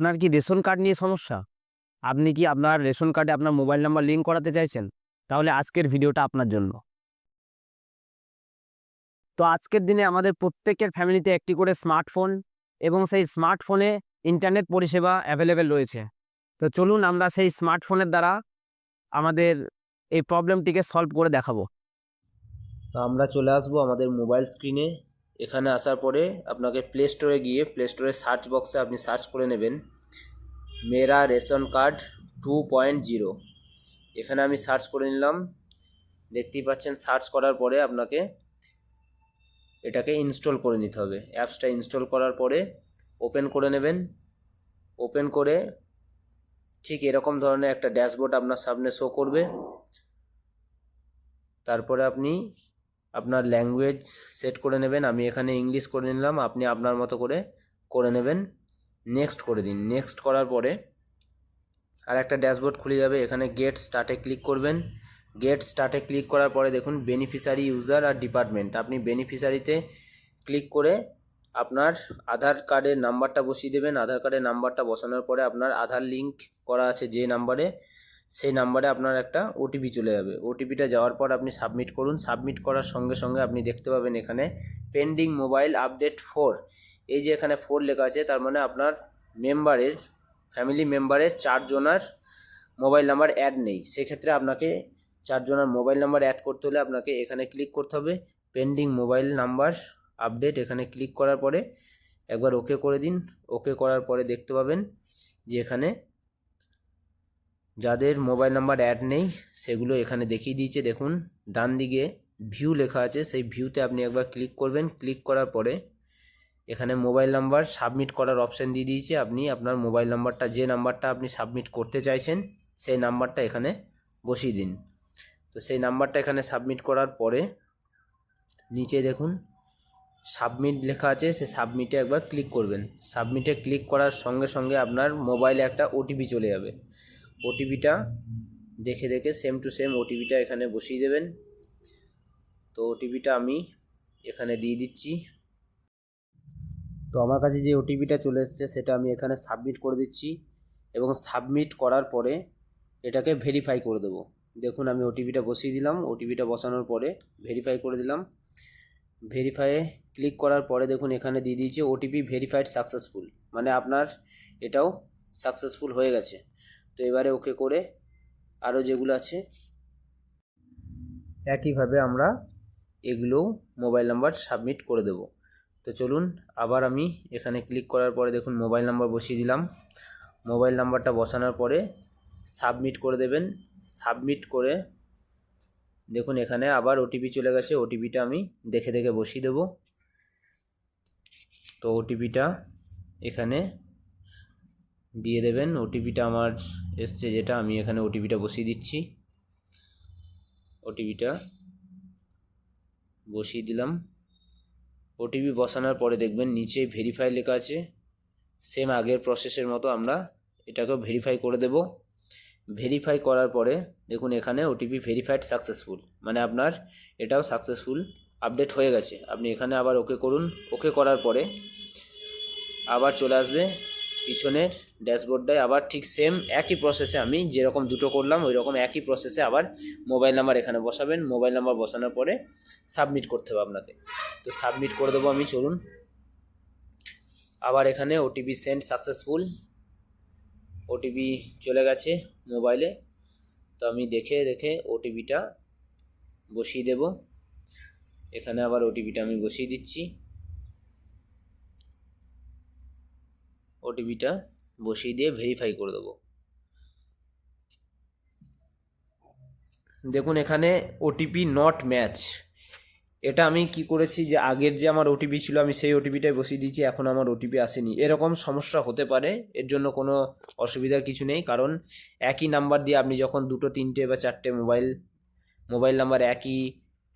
আপনার কি ration card নিয়ে সমস্যা? আপনি কি আপনার রেশন কার্ডে আপনার মোবাইল নাম্বার লিঙ্ক করাতে চাইছেন? তাহলে আজকের ভিডিওটা আপনার জন্য। তো আজকের দিনে আমাদের প্রত্যেকের ফ্যামিলিতে একটি করে স্মার্টফোন এবং সেই স্মার্টফোনে ইন্টারনেট পরিষেবা অ্যাভেলেবেল রয়েছে। তো চলুন আমরা সেই স্মার্টফোনের দ্বারা আমাদের এই প্রবলেমটিকে সলভ করে দেখাবো। তো আমরা চলে আসব আমাদের মোবাইল স্ক্রিনে এখানে আসার পরে আপনাকে প্লে স্টোরে গিয়ে প্লে স্টোরে সার্চ বক্সে আপনি সার্চ করে নেবেন Mera ration card two point zero এখানে আমি সার্চ করে নিলাম। দেখতেই পাচ্ছেন সার্চ করার পরে আপনাকে এটাকে ইনস্টল করে নিতে হবে। অ্যাপসটা ইনস্টল করার পরে ওপেন করে নেবেন। ওপেন করে ঠিক এরকম ধরনের একটা ড্যাশবোর্ড আপনার সামনে শো করবে। তারপরে আপনি আপনার ল্যাঙ্গুয়েজ সেট করে নেবেন। আমি এখানে ইংলিশ করে নিলাম। আপনি আপনার মতো করে করে নেবেন। নেক্সট করে দিন। নেক্সট করার পরে আর একটা ড্যাশবোর্ড খুলে যাবে। এখানে গেট স্টার্টে ক্লিক করবেন। গেট স্টার্টে ক্লিক করার পরে দেখুন বেনিফিশিয়ারি ইউজার আর ডিপার্টমেন্ট আপনি বেনিফিশিয়ারিতে ক্লিক করে আপনার আধার কার্ডের নাম্বারটা বসিয়ে দেবেন। আধার কার্ডের নাম্বারটা বসানোর পরে আপনার আধার লিঙ্ক করা আছে যে নাম্বারে সেই নাম্বারে আপনার একটা ওটিপি চলে যাবে। ওটিপিটা যাওয়ার পর আপনি সাবমিট করুন। সাবমিট করার সঙ্গে সঙ্গে আপনি দেখতে পাবেন এখানে পেন্ডিং মোবাইল আপডেট ফোর এই যে এখানে ফোর লেখা আছে, তার মানে আপনার মেম্বারের ফ্যামিলি মেম্বারের চারজনার মোবাইল নাম্বার অ্যাড নেই। সেক্ষেত্রে আপনাকে চারজনের মোবাইল নাম্বার অ্যাড করতে হলে আপনাকে এখানে ক্লিক করতে হবে। পেন্ডিং মোবাইল নাম্বার আপডেট এখানে ক্লিক করার পরে একবার ওকে করে দিন। ওকে করার পরে দেখতে পাবেন যে এখানে যাদের মোবাইল নাম্বার অ্যাড নেই, সেগুলো এখানে দেখিয়ে দিয়েছে। দেখুন, ডান দিকে ভিউ লেখা আছে। সেই ভিউতে আপনি একবার ক্লিক করবেন। ক্লিক করার পরে এখানে মোবাইল নাম্বার সাবমিট করার অপশান দিয়ে দিয়েছে। আপনি আপনার মোবাইল নাম্বারটা, যে নাম্বারটা আপনি সাবমিট করতে চাইছেন, সেই নাম্বারটা এখানে বসিয়ে দিন। তো সেই নাম্বারটা এখানে সাবমিট করার পরে নিচে দেখুন, সাবমিট লেখা আছে। সে সাবমিটে একবার ক্লিক করবেন। সাবমিটে ক্লিক করার সঙ্গে সঙ্গে আপনার মোবাইলে একটা ওটিপি চলে যাবে। ওটিপিটা দেখে দেখে সেম টু সেম ওটিপিটা এখানে বসিয়ে দেবেন। তো ওটিপিটা আমি এখানে দিয়ে দিচ্ছি। তো আমার কাছে যে ওটিপিটা চলে এসছে, সেটা আমি এখানে সাবমিট করে দিচ্ছি এবং সাবমিট করার পরে এটাকে ভেরিফাই করে দেবো। দেখুন, আমি ওটিপিটা বসিয়ে দিলাম। ওটিপিটা বসানোর পরে ভেরিফাই করে দিলাম। ভেরিফাইয়ে ক্লিক করার পরে দেখুন, এখানে দিয়ে দিয়েছে ওটিপি ভেরিফাইড সাকসেসফুল মানে আপনার এটাও সাকসেসফুল হয়ে গেছে। তো এবারে ওকে করে আরও যেগুলো আছে, একইভাবে আমরা এগুলোও মোবাইল নাম্বার সাবমিট করে দেব। তো চলুন, আবার আমি এখানে ক্লিক করার পরে দেখুন মোবাইল নাম্বার বসিয়ে দিলাম। মোবাইল নাম্বারটা বসানোর পরে সাবমিট করে দেবেন। সাবমিট করে দেখুন এখানে আবার ওটিপি চলে গেছে, ওটিপিটা আমি দেখে দেখে বসিয়ে দেব। তো ওটিপিটা এখানে দিয়ে দেবেন। ওটিপিটা আমার এসছে যেটা, আমি এখানে ওটিপিটা বসিয়ে দিচ্ছি। ওটিপিটা বসিয়ে দিলাম। ওটিপি বসানোর পরে দেখবেন নিচে ভেরিফাই লেখা আছে। সেম আগের প্রসেসের মতো আমরা এটাকেও ভেরিফাই করে দেব। ভেরিফাই করার পরে দেখুন এখানে ওটিপি ভেরিফাইড সাকসেসফুল মানে আপনার এটাও সাকসেসফুল আপডেট হয়ে গেছে। আপনি এখানে আবার ওকে করুন। ওকে করার পরে আবার চলে আসবে। পিছনের ড্যাশবোর্ডটায় আবার ঠিক সেম একই প্রসেসে আমি যেরকম দুটো করলাম ওই রকম একই প্রসেসে আবার মোবাইল নাম্বার এখানে বসাবেন। মোবাইল নাম্বার বসানোর পরে সাবমিট করতে হবে আপনাকে। তো সাবমিট করে দেবো আমি, চলুন। আবার এখানে ওটিপি সেন্ড সাকসেসফুল ওটিপি চলে গেছে মোবাইলে তো আমি দেখে দেখে ওটিপিটা বসিয়ে দেব। এখানে আবার ওটিপিটা আমি বসিয়ে দিচ্ছি। ওটিপিটা বসিয়ে দিয়ে ভেরিফাই করে দেবো। দেখুন, এখানে ওটিপি নট ম্যাচ এটা আমি কি করেছি যে আগের যে আমার ওটিপি ছিল, আমি সেই ওটিপিটাই বসিয়ে দিয়েছি, এখন আমার ওটিপি আসেনি। এরকম সমস্যা হতে পারে, এর জন্য কোনো অসুবিধার কিছু নেই, কারণ একই নাম্বার দিয়ে আপনি যখন দুটো, তিনটে বা চারটে মোবাইল মোবাইল নাম্বার একই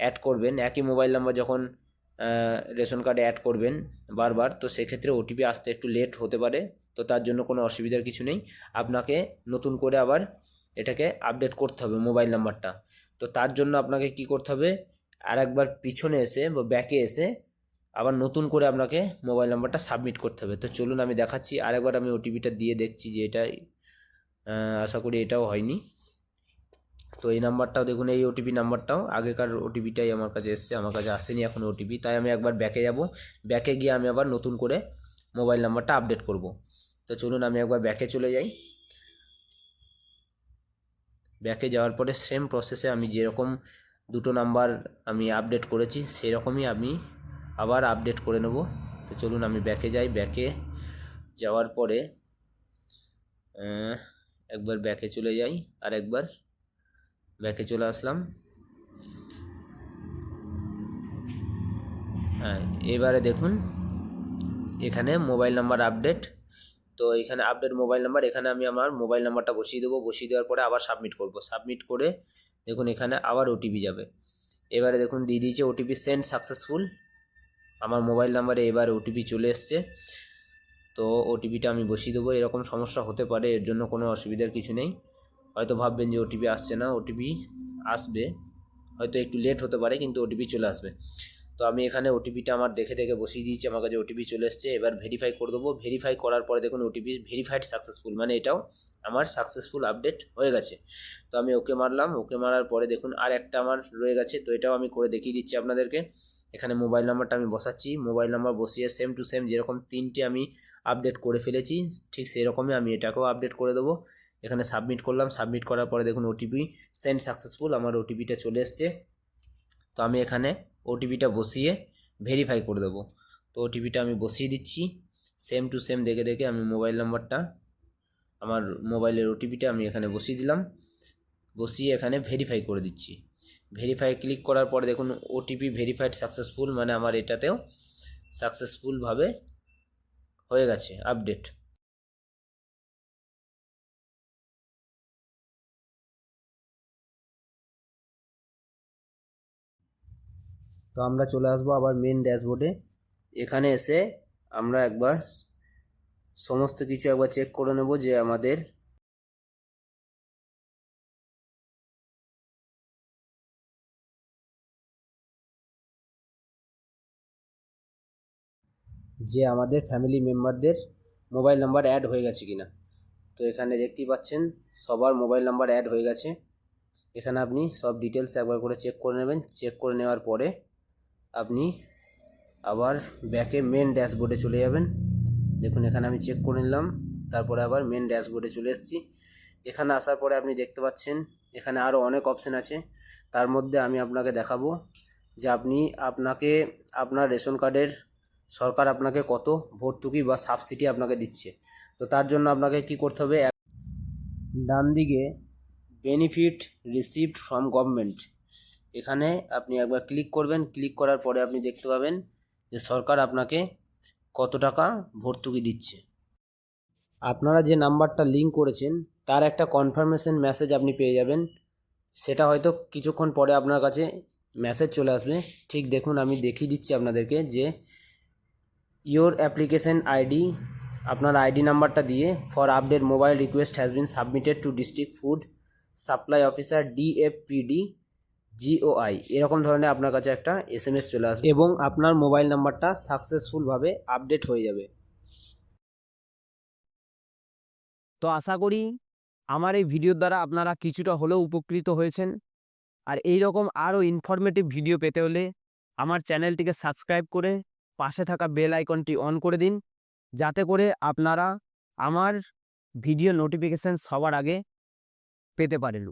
অ্যাড করবেন, একই মোবাইল নাম্বার যখন রেশন কার্ডে অ্যাড করবেন বারবার। তো সেক্ষেত্রে ওটিপি আসতে একটু লেট হতে পারে। তো তার জন্য কোনো অসুবিধার কিছু নেই। আপনাকে নতুন করে আবার এটাকে আপডেট করতে হবে মোবাইল নাম্বারটা তো তার জন্য আপনাকে কি করতে হবে? আর একবার পিছনে এসে বা ব্যাকে এসে আবার নতুন করে আপনাকে মোবাইল নাম্বারটা সাবমিট করতে হবে। তো চলুন আমি দেখাচ্ছি। আরেকবার আমি ওটিপিটা দিয়ে দেখছি যে এটাই আশা করি এটাও হয়নি। তো এই নাম্বারটাও দেখুন, এই ওটিপি নাম্বারটাও আগেকার ওটিপিটাই আমার কাছে এসছে, আমার কাছে আসেনি এখন ওটিপি তাই আমি একবার ব্যাকে যাব। ব্যাকে গিয়ে আমি আবার নতুন করে মোবাইল নাম্বারটা আপডেট করব। তো চলুন, আমি একবার ব্যাকে চলে যাই। ব্যাকে যাওয়ার পরে সেম প্রসেসে আমি যেরকম দুটো নাম্বার আমি আপডেট করেছি, সেরকমই আমি আবার আপডেট করে নেব। তো চলুন, আমি ব্যাকে যাই। ব্যাকে যাওয়ার পরে একবার ব্যাকে চলে যাই আর একবার ব্যাকে চলে আসলাম। হ্যাঁ এবারে দেখুন, এখানে মোবাইল নাম্বার আপডেট। তো এখানে আপডেট মোবাইল নাম্বার, এখানে আমি আমার মোবাইল নাম্বারটা বসিয়ে দেবো। বসিয়ে দেওয়ার পরে আবার সাবমিট করব। সাবমিট করে দেখুন, এখানে আবার ওটিপি যাবে। এবারে দেখুন, দিয়ে দিয়েছে ওটিপি সেন্ড সাকসেসফুল আমার মোবাইল নাম্বারে এবারে ওটিপি চলে এসছে। তো ওটিপিটা আমি বসিয়ে দেবো। এরকম সমস্যা হতে পারে, এর জন্য কোনো অসুবিধার কিছু নেই। হয়তো ভাববেন যে ওটিপি আসছে না ওটিপি আসবে। হয়তো একটু লেট হতে পারে, কিন্তু ওটিপি চলে আসবে। তো আমি এখানে ওটিপিটা আমার দেখে দেখে বসিয়ে দিয়েছি, আমার কাছে ওটিপি চলে এসছে। এবার ভেরিফাই করে দেবো। ভেরিফাই করার পরে দেখুন ওটিপি ভেরিফাইড সাকসেসফুল মানে এটাও আমার সাকসেসফুল আপডেট হয়ে গেছে। তো আমি ওকে মারলাম, ওকে মারার পরে দেখুন আর একটা আমার রয়ে গেছে, তো এটাও আমি করে দেখিয়ে দিচ্ছি আপনাদেরকে। এখানে মোবাইল নাম্বারটা আমি বসাচ্ছি। মোবাইল নাম্বার বসিয়ে সেম টু সেম যেরকম তিনটে আমি আপডেট করে ফেলেছি, ঠিক সেরকমই আমি এটাকেও আপডেট করে দেবো। এখানে সাবমিট করলাম সাবমিট করার পরে দেখুন ওটিপি সেন্ড সাকসেসফুল আমার ওটিপিটা চলে এসছে। তো আমি এখানে ওটিপিটা বসিয়ে ভেরিফাই করে দেবো। তো ওটিপিটা আমি বসিয়ে দিচ্ছি। সেম টু সেম দেখে দেখে আমি মোবাইল নাম্বারটা আমার মোবাইলের ওটিপিটা আমি এখানে বসিয়ে দিলাম। বসিয়ে এখানে ভেরিফাই করে দিচ্ছি। ভেরিফাই ক্লিক করার পরে দেখুন ওটিপি ভেরিফাইড সাকসেসফুল মানে আমার এটাতেও সাকসেসফুলভাবে হয়ে গেছে আপডেট তো আমরা চলে আসব আবার মেন ড্যাশবোর্ডে এখানে এসে আমরা একবার সমস্ত কিছু একবার চেক করে নেব যে আমাদের যে আমাদের ফ্যামিলি মেম্বারদের মোবাইল নাম্বার অ্যাড হয়ে গেছে কিনা। তো এখানে দেখতেই পাচ্ছেন, সবার মোবাইল নাম্বার অ্যাড হয়ে গেছে। এখানে আপনি সব ডিটেলস একবার করে চেক করে নেবেন। চেক করে নেওয়ার পরে আপনি আবার ব্যাকে মেন ড্যাশবোর্ডে চলে যাবেন। দেখুন, এখানে আমি চেক করে নিলাম, তারপরে আবার মেন ড্যাশবোর্ডে চলে এসেছি। এখানে আসার পরে আপনি দেখতে পাচ্ছেন, এখানে আরও অনেক অপশান আছে। তার মধ্যে আমি আপনাকে দেখাবো যে আপনি আপনাকে, আপনার রেশন কার্ডের সরকার আপনাকে কত ভর্তুকি বা সাবসিডি আপনাকে দিচ্ছে। তো তার জন্য আপনাকে কি করতে হবে? ডান দিকে বেনিফিট রিসিভড ফ্রম গভর্নমেন্ট এখানে আপনি একবার ক্লিক করবেন। ক্লিক করার পরে আপনি দেখতে পাবেন যে সরকার আপনাকে কত টাকা ভর্তুকি দিচ্ছে। আপনারা যে নাম্বারটা লিঙ্ক করেছেন, তার একটা কনফার্মেশন মেসেজ আপনি পেয়ে যাবেন। সেটা হয়তো কিছুক্ষণ পরে আপনার কাছে মেসেজ চলে আসবে। ঠিক দেখুন, আমি দেখিয়ে দিচ্ছি আপনাদেরকে যে ইওর অ্যাপ্লিকেশন আইডি আপনার আইডি নাম্বারটা দিয়ে for update mobile request has been submitted to district food supply officer DFPD GOI এরকম ধরনের আপনার কাছে একটা এস এম এস চলে আসবে। এবং আপনার মোবাইল নাম্বারটা সাকসেসফুলভাবে আপডেট হয়ে যাবে। তো আশা করি আমার এই ভিডিওর দ্বারা আপনারা কিছুটা হলেও উপকৃত হয়েছেন। আর এই রকম আরও ইনফরমেটিভ ভিডিও পেতে হলে আমার চ্যানেলটিকে সাবস্ক্রাইব করে পাশে থাকা বেল আইকনটি অন করে দিন। যাতে করে আপনারা আমার ভিডিও নোটিফিকেশান সবার আগে পেতে পারেন।